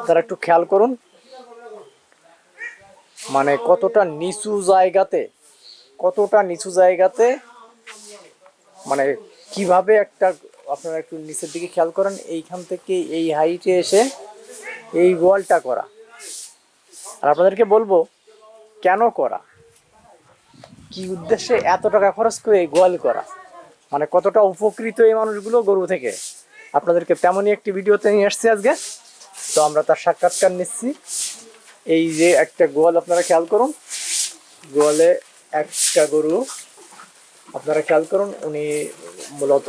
আপনারা একটু খেয়াল করুন। মানে কতটা নিচু জায়গাতে, কতটা নিচু জায়গাতে মানে কীভাবে একটা, আপনারা একটু নিচের দিকে খেয়াল করেন, এইখান থেকে এই হাইটে এসে এই গোয়ালটা করা। আর আপনাদেরকে বলব, কেন করা? কি উদ্দেশ্যে এত টাকা খরচ করে এই গোয়াল করা? মানে কতটা উপকৃত এই মানুষগুলো গরু থেকে? আপনাদেরকে তেমনই একটি ভিডিওতে নিয়ে আসছি আজকে। তো আমরা তার সাক্ষাৎকার নিচ্ছি। এই যে একটা গোয়াল আপনারা খেয়াল করুন। গোয়ালে একটা গরু। আপনারা খেয়াল করুন, উনি মূলত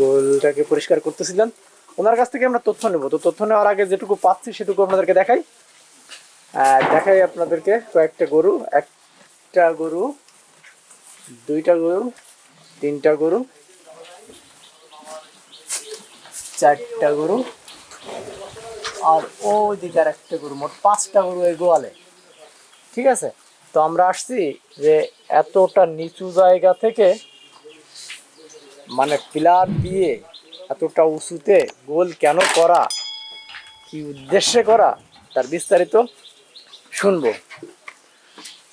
গোলটাকে পরিষ্কার করতেছিলেন। ওনার কাছ থেকে আমরা তথ্য নেব। তো তথ্য নেওয়ার আগে যেটুকু পাচ্ছি, সেটুকু আপনাদেরকে দেখাই। দেখাই আপনাদেরকে কয়েকটা গরু। একটা গরু, দুইটা গরু, তিনটা গরু, চারটা গরু আর ওইদিকে আর একটা গরু, মোট পাঁচটা গরু এই গোয়ালে। ঠিক আছে? তো আমরা আসছি যে এতটা নিচু জায়গা থেকে মানে পিলার দিয়ে এতটা উঁচুতে গোল কেন করা, কি উদ্দেশ্যে করা, তার বিস্তারিত শুনব।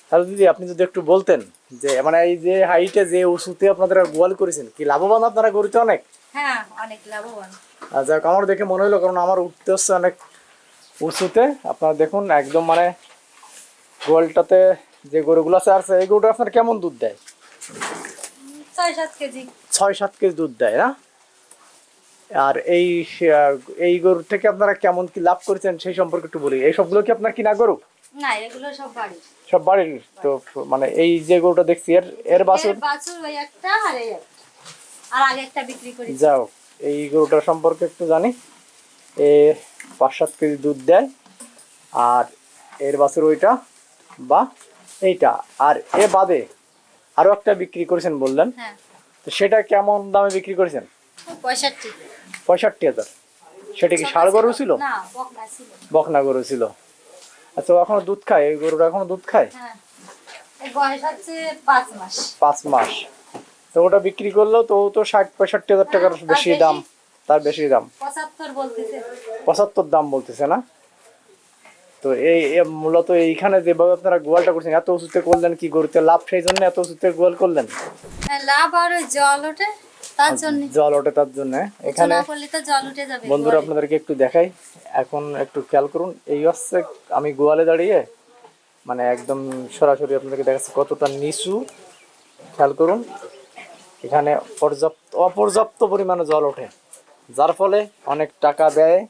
তাহলে দিদি, আপনি যদি একটু বলতেন যে মানে এই যে হাইটে যে উঁচুতে আপনারা গোয়াল করেছেন, কি লাভবান আপনারা গরুতে অনেক? হ্যাঁ অনেক লাভবান। আর যাক আমার দেখে মনে হলো কারণ আমার উঠতে হচ্ছে অনেক উঁচুতে। আপনারা দেখুন একদম মানে গোয়ালটাতে যে গরুগুলো আছে আর এই গরুটা আপনার কেমন দুধ দেয়? ছয় সাত কেজি। ছয় সাত কেজি দুধ দেয় না? আর এই এই গরু থেকে আপনারা কেমন কি লাভ করেছেন সেই সম্পর্কে একটু বলি। এই সবগুলো কি আপনার কিনা গরু? না এগুলো সব বাড়ি সব বাড়ির তো মানে এই যে গরুটা দেখছি এর এর বাছুর? বাছুর ওই একটা আর এই আর আগে একটা বিক্রি করি যাও। এই গরুটার সম্পর্কে একটু জানি। এ পাঁচ সাত কেজি দুধ দেয় আর এর বাছুর ওইটা বা এইটা। আর এ বাদে আরও একটা বিক্রি করেছেন বললেন। হ্যাঁ। তো সেটা কেমন দামে বিক্রি করেছেন? পঁয়ষট্টি। পঁয়ষট্টি হাজার। সেটা কি ষাড় গরু ছিল। বকনা গরু ছিল। আচ্ছা এখনও দুধ খায়? এই গরুটা এখনও দুধ খায়? হ্যাঁ। বয়স হচ্ছে পাঁচ মাস। পাঁচ মাস। তো ওটা বিক্রি করলেও তো তো ষাট পঁয়ষট্টি হাজার টাকার বেশি। দাম তার বেশি দাম। পঁচাত্তর দাম বলতেছে না? তো এই মূলত এইখানে যেভাবে আপনারা গোয়ালটা করছেন এত উঁচুতে করলেন কি গরুতে লাভ সেই জন্য এত উঁচুতে গোয়াল করলেন? হ্যাঁ, লাভ আর জল ওঠে তার জন্য। জল ওঠে তার জন্য। এখানে বন্ধুরা আপনাদেরকে একটু দেখাই। এখন একটু খেয়াল করুন এই হচ্ছে আমি গোয়ালে দাঁড়িয়ে মানে একদম সরাসরি আপনাদেরকে দেখাচ্ছি কতটা নিচু। খেয়াল করুন এখানে পর্যাপ্ত অপর্যাপ্ত পরিমাণে জল ওঠে। যার ফলে অনেক টাকা ব্যয়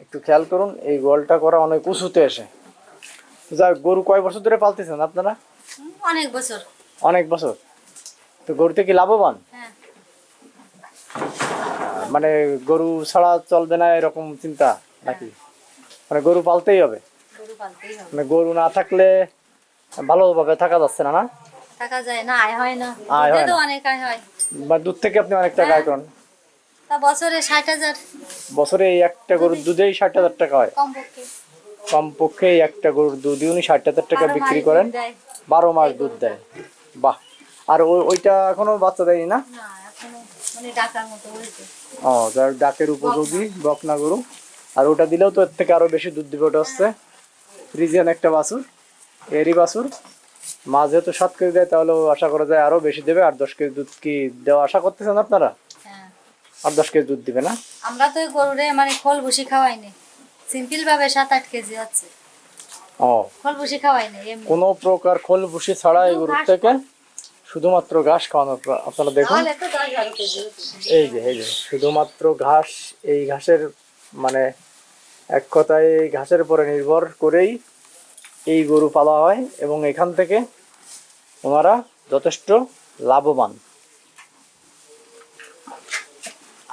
একটু খেয়াল করুন এই গোয়ালটা করা অনেক উঁচুতে এসে। যা গরু কয় বছর ধরে পালতেছেন আপনারা? অনেক বছর। অনেক বছর। তো গরুতে কি লাভবান? হ্যাঁ। মানে গরু ছাড়া চলবে না এরকম চিন্তা নাকি? মানে গরু পালতেই হবে। গরু পালতেই হবে। মানে গরু না থাকলে ভালোভাবে থাকা যাচ্ছে না না? টাকা যায় না আয় হয় না। আয় হয় না। অনেক আয় হয়। বা দুধ থেকে আপনি অনেক টাকা আয় করেন। তা বছরে ষাট হাজার। বছরে এই একটা গরুর দুধেই ষাট হাজার টাকা হয়। কমপক্ষে। কমপক্ষে এই একটা গরুর উনি ষাট হাজার টাকা বারো বিক্রি মাস করেন। দুধ দেয়। বারো মাস দুধ দেয়। বাহ। আর ওই ওইটা এখনও বাচ্চা দেয়নি না? না এখনও মানে ডাকার মতো হয়েছে। ও যার ডাকের উপযোগী বকনা। গরু। আর ওটা দিলেও তো এর থেকে আরও বেশি দুধ দিবে ওটা হচ্ছে ফ্রিজিয়ান একটা বাছুর। এরই বাছুর। মা যেহেতু সাত কেজি দেয় তাহলে আশা করা যায় আরও বেশি দেবে। আর দশ কেজি দুধ কি দেওয়া আশা করতেছেন আপনারা? হ্যাঁ। আর দশ কেজি দুধ দিবে না? আমরা তো গরুরে মানে খোল ভুসি খাওয়াইনি। সিম্পল ভাবে সাত আট কেজি হচ্ছে ও। খোল ভুসি খাওয়াইনি কোনো প্রকার খোল ভুসি ছাড়া এই গরুর থেকে শুধুমাত্র ঘাস খাওয়ানো আপনারা দেখুন। এই যে এই যে শুধুমাত্র ঘাস এই ঘাসের মানে এক কথায় এই ঘাসের উপরে নির্ভর করেই এই গরু পালা হয় এবং এখান থেকে ওনারা যথেষ্ট লাভবান।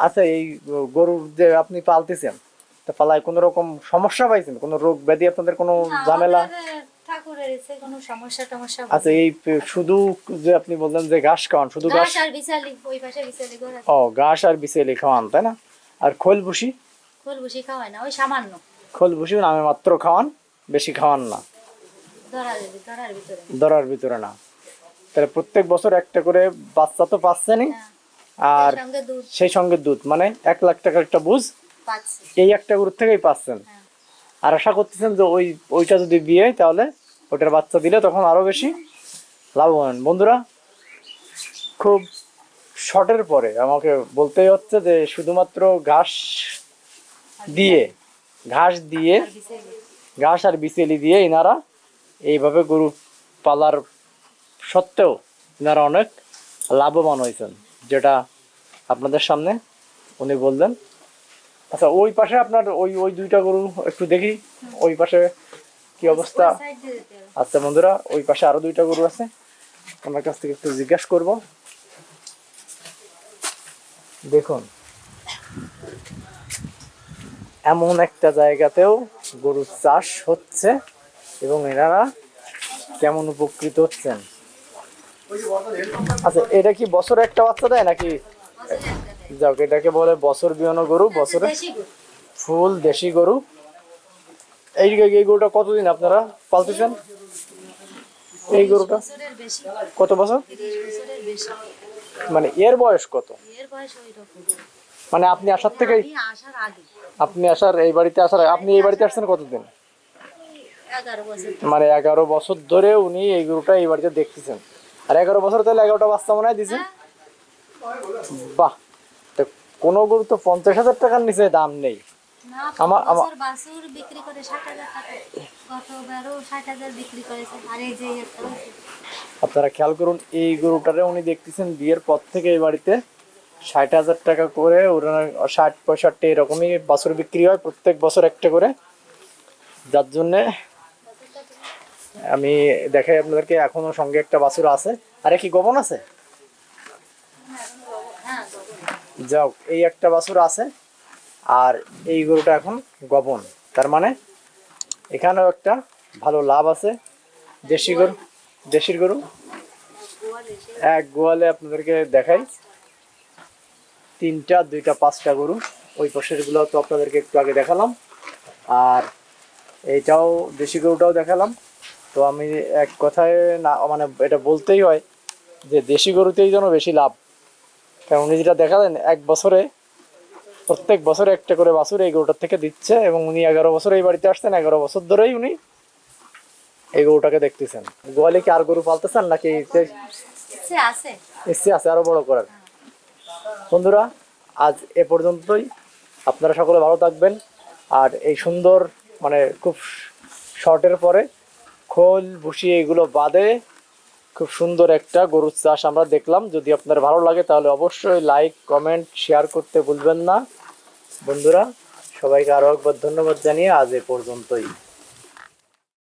আচ্ছা এই গরু যে আপনি পালতেছেন তা পালায় কোনো রকম সমস্যা পাইছেন? কোনো রোগ ব্যাধি আপনাদের কোনো ঝামেলা? কোনো সমস্যা টমস্যা আচ্ছা এই শুধু যে আপনি বললেন যে ঘাস খাওয়ান শুধু ঘাস ঘাস? আর বিছালি ওই পাশে বিছালি ও ঘাস আর বিচেলি খাওয়ান তাই না? আর খোল ভুসি? খোল ভুসি খাওয়াই না ওই সামান্য। খোল ভুসি নামে মাত্র খাওয়ান বেশি খাওয়ান না। ধরার ধরার ভিতরে। দরার ভিতরে না। তাহলে প্রত্যেক বছর একটা করে বাচ্চা তো পাচ্ছেনই। হ্যাঁ। আর সেই সঙ্গে দুধ। মানে এক লাখ টাকার একটা বুঝ। এই একটা গরুর থেকেই পাচ্ছেন। হ্যাঁ। আর আশা করতেছেন যে ওই ওইটা যদি বিয়ে তাহলে ওটার বাচ্চা দিলে তখন আরও বেশি লাভবান। বন্ধুরা খুব শর্টের পরে আমাকে বলতেই হচ্ছে যে শুধুমাত্র ঘাস দিয়ে ঘাস দিয়ে ঘাস আর বিচেলি দিয়ে এনারা এইভাবে গরু পালার সত্ত্বেও এনারা অনেক লাভবান হয়েছেন যেটা আপনাদের সামনে উনি বললেন। আচ্ছা ওই পাশে আপনার ওই ওই দুইটা গরু একটু দেখি ওই পাশে কি অবস্থা। আচ্ছা বন্ধুরা ওই পাশে আরও দুইটা গরু আছে ওনার কাছ থেকে একটু জিজ্ঞাসা করব। দেখুন এমন একটা জায়গাতেও গরুর চাষ হচ্ছে। এবং এনারা কেমন উপকৃত হচ্ছেন? আচ্ছা এটা কি বছরে একটা বাচ্চা দেয় নাকি? যাক এটাকে বলে বছর বিয়ানো গরু বছরে ফুল দেশি গরু। এই এই গরুটা কতদিন আপনারা পালতেছেন? এই গরুটা কত বছর? মানে এর বয়স কত? মানে আপনি আসার থেকে আপনি আসার এই বাড়িতে আসার আপনি এই বাড়িতে আসছেন কতদিন? মানে এগারো বছর ধরে উনি এই গরুটা এই বাড়িতে দেখতেছেন। আর এগারো বছর তাহলে এগারোটা বাচ্চা মনে হয় দিছেন? বাহ। তো কোনো গরু তো পঞ্চাশ হাজার টাকার নিচে দাম নেই। আমার- আমার- বাছুর বিক্রি করে ষাট হাজার টাকা। গতবারও ষাট হাজার বিক্রি করেছে আর এই যে আপনারা খেয়াল করুন এই গরুটারে উনি দেখতেছেন বিয়ের পর থেকে এই বাড়িতে ষাট হাজার টাকা করে ওনার ষাট পঁয়ষট্টি এরকমই বছর বিক্রি হয় প্রত্যেক বছর একটা করে। যার জন্যে আমি দেখাই আপনাদেরকে, এখনও সঙ্গে একটা বাছুর আছে। আরে কি, গোপন আছে? যাও, এই একটা বাছুর আছে, আর এই গরুটা এখন গোপন। তার মানে এখানেও একটা ভালো লাভ আছে। দেশি গরু, দেশির গরু? এক গোয়ালে আপনাদেরকে দেখাই। তিনটা, দুইটা, পাঁচটা গরু। ওই পাশেরগুলো তো আপনাদেরকে একটু আগে দেখালাম। আর এইটাও, দেশি গরুটাও দেখালাম। তো আমি এক কথায় না মানে এটা বলতেই হয় যে দেশি গরুতেই যেন বেশি লাভ। কারণ উনি যেটা দেখালেন এক বছরে প্রত্যেক বছরে একটা করে বাছুর এই গরুটার থেকে দিচ্ছে এবং উনি এগারো বছর এই বাড়িতে আসছেন এগারো বছর ধরেই উনি এই গরুটাকে দেখতেছেন। গোয়ালে কি আর গরু পালতেছেন নাকি ইচ্ছে আছে। আরও বড় করার? বন্ধুরা আজ এ পর্যন্তই। আপনারা সকলে ভালো থাকবেন। আর এই সুন্দর মানে খুব শর্টের পরে খোল ভুসি এগুলো বাদে খুব সুন্দর একটা গরুর চাষ আমরা দেখলাম। যদি আপনার ভালো লাগে তাহলে অবশ্যই লাইক কমেন্ট শেয়ার করতে ভুলবেন না। বন্ধুরা, সবাইকে আরও একবার ধন্যবাদ জানিয়ে আজ এ পর্যন্তই।